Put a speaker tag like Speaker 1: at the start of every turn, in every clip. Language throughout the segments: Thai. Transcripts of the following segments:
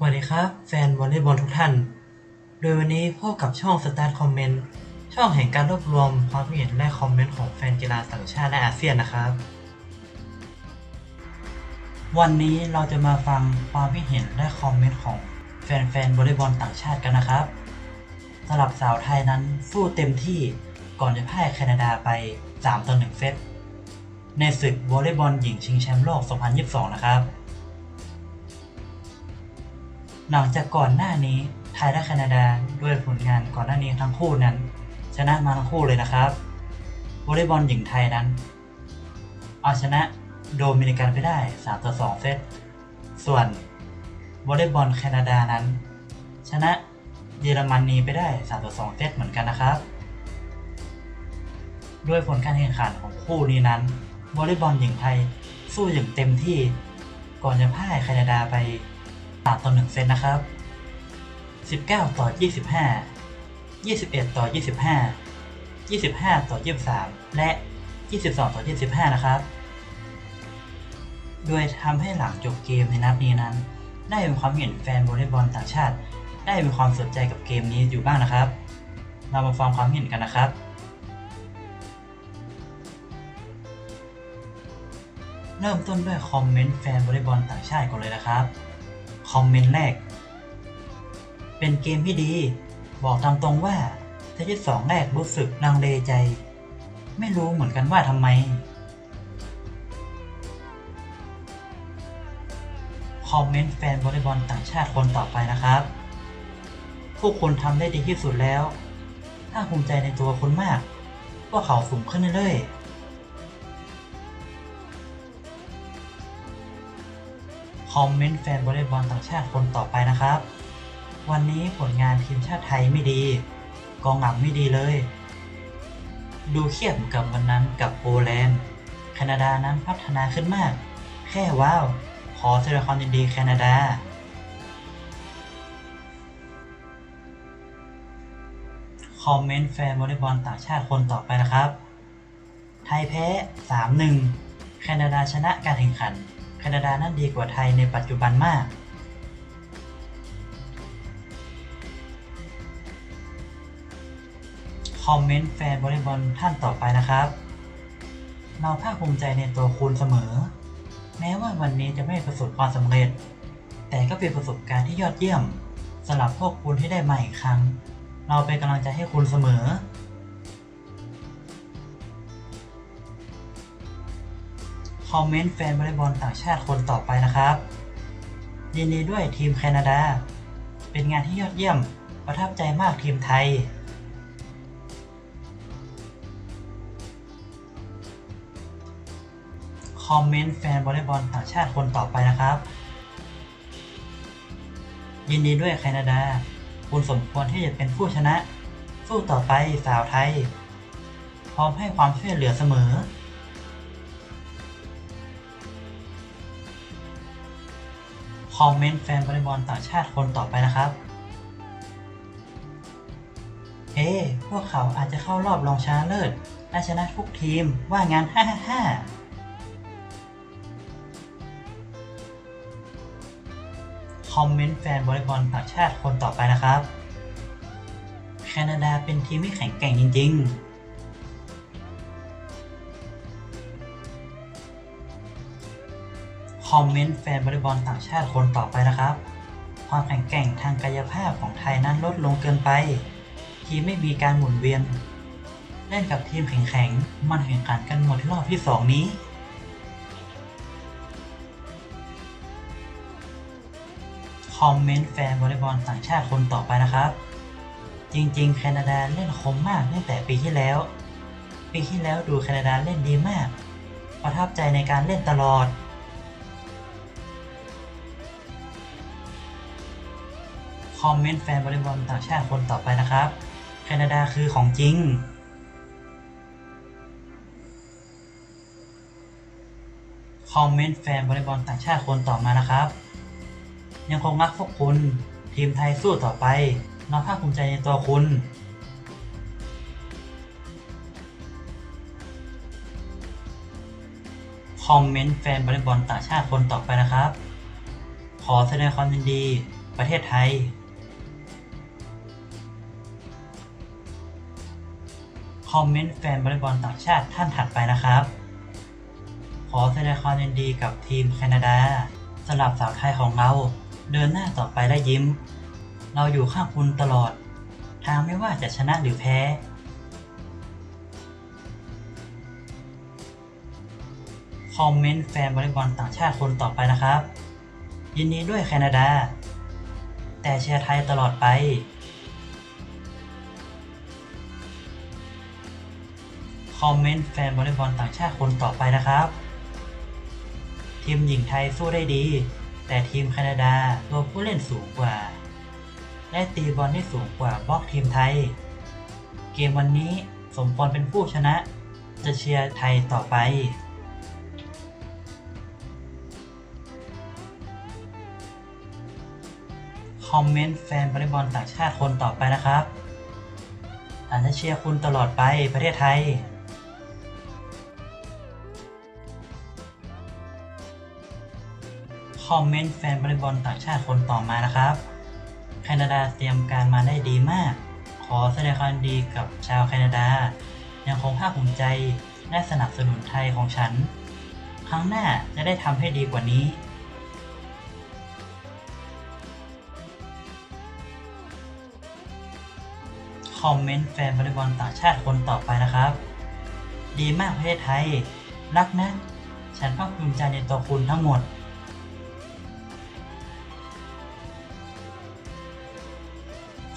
Speaker 1: สวัสดีครับแฟนวอลเลย์บอลทุกท่าน โดยวันนี้พบกับช่อง Start Comment ช่องแห่งการรวบรวมความคิดเห็นและคอมเมนต์ของแฟนกีฬาต่างชาติและอาเซียนนะครับ วันนี้เราจะมาฟังความคิดเห็นและคอมเมนต์ของแฟนๆวอลเลย์บอลต่างชาติกันนะครับสำหรับสาวไทยนั้นสู้เต็มที่ก่อนจะพ่ายแคนาดาไป3ต่อ1เซตในศึกวอลเลย์บอลหญิงชิงแชมป์โลก 2022 นะครับ หลังจากก่อนหน้านี้ไทยและแคนาดาด้วยผลงานก่อนหน้านี้ทั้งคู่นั้น ชนะมาทั้งคู่เลยนะครับวอลเลย์บอลหญิงไทยนั้น เอาชนะโดมินิกันไปได้ 3 ต่อ 2 เซต ส่วนวอลเลย์บอลแคนาดานั้น ชนะเยอรมนนีไปได้ 3 ต่อ 2 เซตเหมือนกันนะครับ ด้วยผลการแข่งขันของคู่นี้นั้นวอลเลย์บอลหญิงไทยสู้อย่างเต็มที่ก่อนจะพ่ายแคนาดาไป 3ต่อ1เซตนะครับ 19 ต่อ 25 21 ต่อ 25 25 ต่อ 23 และ 22 ต่อ 25 นะครับ โดยทำให้หลังจบเกมในนัดนี้นั้น ได้มีความเห็นแฟนวอลเลย์บอลต่างชาติ ได้มีความสนใจกับเกมนี้อยู่บ้างนะครับ เรามาฟังความเห็นกันนะครับเริ่มต้นด้วยคอมเมนต์แฟนวอลเลย์บอลต่างชาติก่อนเลยนะครับ คอมเมนต์แรก เป็นเกมที่ดี บอกตามตรงว่าเซตที่สองแรกรู้สึกลังเลใจ ไม่รู้เหมือนกันว่าทำไม คอมเมนต์แฟนวอลเลย์บอลต่างชาติคนต่อไปนะครับพวกคุณทำได้ดีที่สุดแล้ว ถ้าภูมิใจในตัวคุณมากพวเขาสูงขึ้นเรื่อยๆ อมเมนต์แฟนวอลเลย์บอลต่างชาติคนต่อไปนะครับ วันนี้ผลงานทีมชาติไทยไม่ดี กองหลังไม่ดีเลย ดูเครียดกับวันนั้นกับโปแลนด์แคนาดานั้นพัฒนาขึ้นมาก แค่ว้าว ขอแสดงความยินดีแคนาดาคอมเมนต์แฟนวอลเลย์บอลต่างชาติคนต่อไปนะครับ ไทยแพ้ 3-1 แคนาดาชนะการแข่งขัน แคนาดานั้นดีกว่าไทยในปัจจุบันมากคอมเมนต์แฟนวอลเลย์บอลท่านต่อไปนะครับ เราภาคภูมิใจในตัวคุณเสมอ แม้ว่าวันนี้จะไม่ประสบความสำเร็จ แต่ก็เป็นประสบการณ์ที่ยอดเยี่ยมสำหรับพวกคุณที่ได้มาอีกครั้ง เราเป็นกำลังใจให้คุณเสมอ คอมเมนต์แฟนวอลเลย์บอลต่างชาติคนต่อไปนะครับ ยินดีด้วยทีมแคนาดา เป็นงานที่ยอดเยี่ยม ประทับใจมากทีมไทย คอมเมนต์แฟนวอลเลย์บอลต่างชาติคนต่อไปนะครับ ยินดีด้วยแคนาดา คุณสมควรที่จะเป็นผู้ชนะ สู้ต่อไปสาวไทย พร้อมให้ความช่วยเหลือเสมอ คอมเมนต์แฟนวอลเลย์บอลต่างชาติคนต่อไปนะครับเฮ้พวกเขาอาจจะเข้ารอบรองชนะเลิศและชนะทุกทีมว่างั้นฮ่าฮ่าฮ่าคอมเมนต์แฟนวอลเลย์บอลต่างชาติคนต่อไปนะครับ แคนาดาเป็นทีมที่แข็งแกร่งจริง ๆ คอมเมนต์แฟนวอลลีบอลต่างชาติคนต่อไปนะครับ ความแข็งแกร่งทางกายภาพของไทยนั้นลดลงเกินไป ทีมไม่มีการหมุนเวียน เล่นกับทีมแข็งๆ มันแข่งขันกันหมดที่รอบที่ 2 นี้คอมเมนต์แฟนวอลเลย์บอลต่างชาติคนต่อไปนะครับ จริง ๆ แคนาดาเล่นคมมากตั้งแต่ปีที่แล้ว ปีที่แล้วดูแคนาดาเล่นดีมาก ประทับใจในการเล่นตลอด คอมเมนต์แฟนวอลเลบอลต่างชาติคนต่อไปนะครับ แคนาดาคือของจริงคอมเมนต์แฟนวอลเลบอลต่างชาติคนต่อมานะครับ ยังคงรักพวกคุณ ทีมไทยสู้ต่อไปเราภาคภูมิใจในตัวคุณคอมเมนต์แฟนวอลเลบอลต่างชาติคนต่อไปนะครับ ขอแสดงความยินดี ประเทศไทย อมเมนต์แฟนบอลบอลต่างชาติท่านถัดไปนะครับ ขอแสดงความยินดีกับทีมแคนาดาสำหรับสาวไทยของเรา เดินหน้าต่อไปได้ยิ้ม เราอยู่ข้างคุณตลอด ทางไม่ว่าจะชนะหรือแพ้คอมเมนต์แฟนบอลบอลต่างชาติคนต่อไปนะครับ ยินดีด้วยแคนาดา แต่เชียร์ไทยตลอดไป คอมเมนต์แฟนวอลเลย์บอลต่างชาติคนต่อไปนะครับ ทีมหญิงไทยสู้ได้ดี แต่ทีมแคนาดาตัวผู้เล่นสูงกว่า และตีบอลได้สูงกว่าบล็อกทีมไทย เกมวันนี้สมควรเป็นผู้ชนะ จะเชียร์ไทยต่อไปคอมเมนต์แฟนวอลเลย์บอลต่างชาติคนต่อไปนะครับอาจจะเชียร์คุณตลอดไปประเทศไทย คอมเมนต์แฟนวอลบอลต่างชาติคนต่อมานะครับ แคนาดาเตรียมการมาได้ดีมาก ขอแสดงความดีกับชาวแคนาดา ยังคงภาคภูมิใจและสนับสนุนไทยของฉัน ครั้งหน้าจะได้ทำให้ดีกว่านี้คอมเมนต์แฟนวอลบอลต่างชาติคนต่อไปนะครับ ดีมากประเทศไทย รักนะ ฉันภาคภูมิใจในตัวคุณทั้งหมด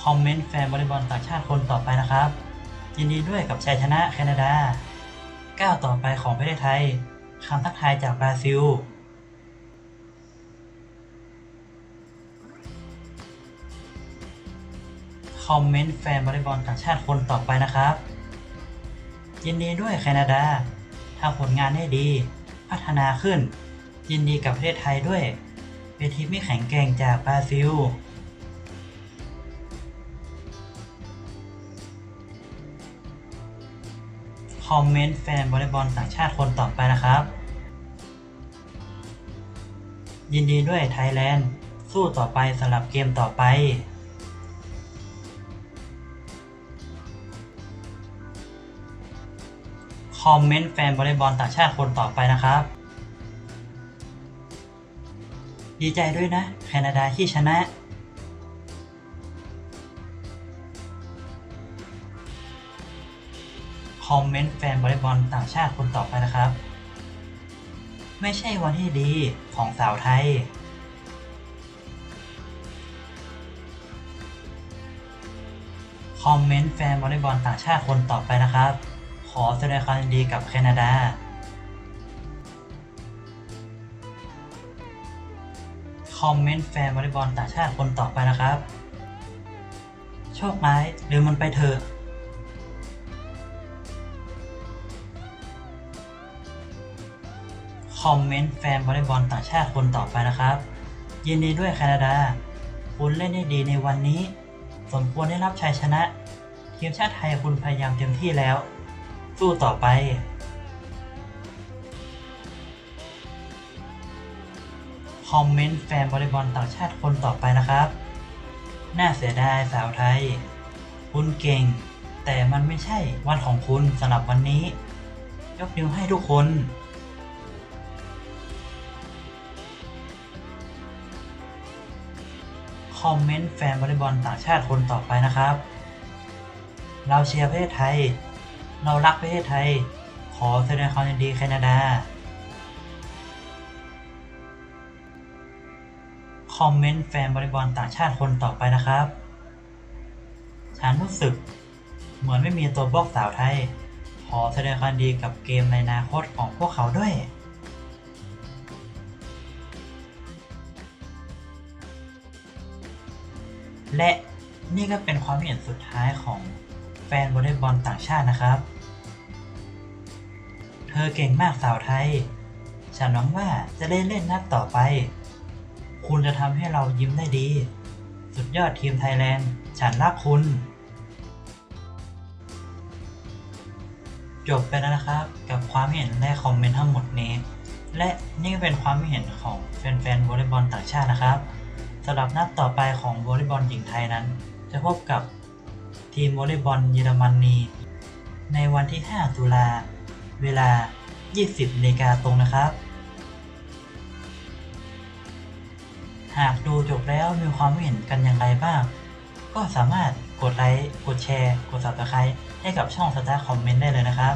Speaker 1: คอมเมนต์แฟนวอลเลย์บอลต่างชาติคนต่อไปนะครับ ยินดีด้วยกับชัยชนะแคนาดาก้าวต่อไปของประเทศไทยคำทักทายจากบราซิลคอมเมนต์แฟนวอลเลย์บอลต่างชาติคนต่อไปนะครับ ยินดีด้วยแคนาดาทำผลงานได้ดี พัฒนาขึ้น ยินดีกับประเทศไทยด้วย เป็นทีมที่แข็งแกร่งจากบราซิล อมเมนต์แฟนวอลเลย์บอลต่างชาติคนต่อไปนะครับ ยินดีด้วยไทยแลนด์ สู้ต่อไปสำหรับเกมต่อไปคอมเมนต์แฟนวอลเลย์บอลต่างชาติคนต่อไปนะครับ ดีใจด้วยนะ แคนาดาที่ชนะ ฟนวอลเลย์บอลต่างชาติคนต่อไปนะครับ ไม่ใช่วันที่ดีของสาวไทยคอมเมนต์แฟนวอลเลย์บอลต่างชาติคนต่อไปนะครับ ขอแสดงความยินดีกับแคนาดา คอมเมนต์แฟนวอลเลย์บอลต่างชาติคนต่อไปนะครับ โชคร้ายหรือมันไปเถอะ คอมเมนต์แฟนวอลเลย์บอลต่างชาติคนต่อไปนะครับ ยินดีด้วยแคนาดา คุณเล่นได้ดีในวันนี้ สมควรได้รับชัยชนะ ทีมชาติไทยคุณพยายามเต็มที่แล้ว สู้ต่อไปคอมเมนต์แฟนวอลเลย์บอลต่างชาติคนต่อไปนะครับ น่าเสียดายสาวไทย คุณเก่ง แต่มันไม่ใช่วันของคุณสำหรับวันนี้ ยกนิ้วให้ทุกคน คอมเมนต์แฟนวอลเลย์บอลต่างชาติคนต่อไปนะครับ เราเชียร์ประเทศไทย เรารักประเทศไทย ขอแสดงความยินดีแคนาดา คอมเมนต์แฟนวอลเลย์บอลต่างชาติคนต่อไปนะครับ ฉันรู้สึก เหมือนไม่มีตัวบล็อกสาวไทย ขอแสดงความดีกับเกมในอนาคตของพวกเขาด้วย และนี่ก็เป็นความเห็นสุดท้ายของแฟนวอลเลย์บอลต่างชาตินะครับ เธอเก่งมากสาวไทย ฉันหวังว่าจะได้เล่นนัดต่อไป คุณจะทำให้เรายิ้มได้ดี สุดยอดทีมไทยแลนด์ ฉันรักคุณ จบไปแล้วนะครับกับความเห็นและคอมเมนต์ทั้งหมดนี้ และนี่ก็เป็นความเห็นของแฟนๆวอลเลย์บอลต่างชาตินะครับ สำหรับนัดต่อไปของวอลเลย์บอลหญิงไทยนั้น จะพบกับทีมวอลเลย์บอลเยอรมนีในวันที่ 5 ตุลา เวลา 20นาฬิกาตรงนะครับ หากดูจบแล้วมีความเห็นกันอย่างไรบ้าง ก็สามารถกดไลค์ กดแชร์ กด subscribe ให้กับช่องสตาร์คอมเมนต์ได้เลยนะครับ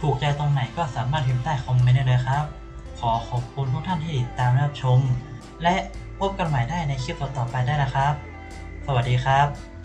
Speaker 1: ถูกใจตรงไหนก็สามารถพิมพ์ใต้คอมเมนต์ได้เลยครับ ขอขอบคุณทุกท่านที่ติดตามรับชม และ พบกันใหม่ได้ในคลิปต่อๆไปได้นะครับ สวัสดีครับ